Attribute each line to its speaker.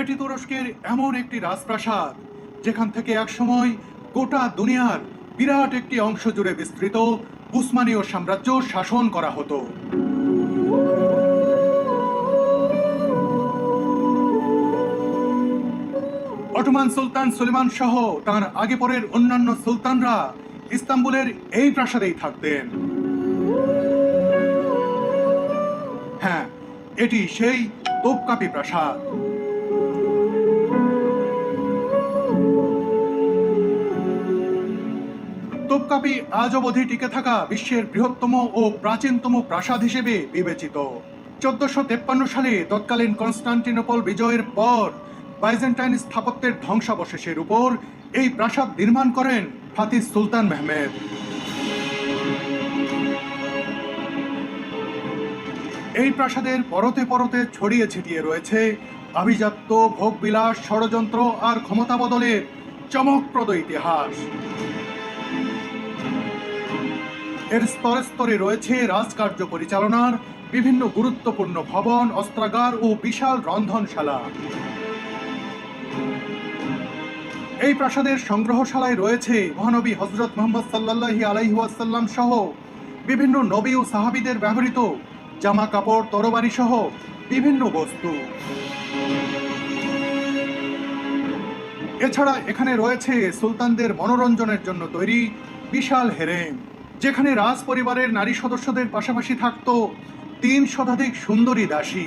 Speaker 1: এটি তুরস্কের এমন একটি রাজপ্রাসাদ, যেখান থেকে একসময় গোটা দুনিয়ার বিরাট একটি অংশ জুড়ে বিস্তৃত উসমানীয় সাম্রাজ্য শাসন করা হতো। অটোমান সুলতান সুলেমান সহ তার আগে পরের অন্যান্য সুলতানরা ইস্তাম্বুলের এই প্রাসাদেই থাকতেন। হ্যাঁ এটি সেই তোপকাপি প্রাসাদ। তোপকাপি আজ অবধি টিকে থাকা বিশ্বের বৃহত্তম ও প্রাচীনতম প্রাসাদ হিসেবে বিবেচিত। চোদ্দশো তেপ্পান্ন সালে তৎকালীন কনস্টান্টিনোপল বিজয়ের পর বাইজেন্টাইন স্থাপত্যের ধ্বংসাবশেষের উপর এই প্রাসাদ নির্মাণ করেন ফাতিহ সুলতান মেহমেদ। এই প্রাসাদের পরতে পরতে ছড়িয়ে ছিটিয়ে রয়েছে আভিজাত্য, ভোগবিলাস, ষড়যন্ত্র আর ক্ষমতা বদলের চমকপ্রদ ইতিহাস। এর স্তরে স্তরে রয়েছে রাজকার্য পরিচালনার বিভিন্ন গুরুত্বপূর্ণ ভবন, অস্ত্রাগার ও বিশাল রন্ধনশালা। এই প্রাসাদের সংগ্রহশালায় রয়েছে মহানবী হজরত মোহাম্মদ সাল্লাল্লাহি আলাইহি ওয়াসাল্লাম সহ বিভিন্ন নবী ও সাহাবীদের ব্যবহৃত জামা কাপড় তরবারি সহ বিভিন্ন বস্তু। এছাড়া এখানে রয়েছে সুলতানদের মনোরঞ্জনের জন্য তৈরি বিশাল হেরেম। যেখানে রাজ পরিবারের নারী সদস্যদের পাশাপাশি থাকত তিন শতাধিক সুন্দরী দাসী।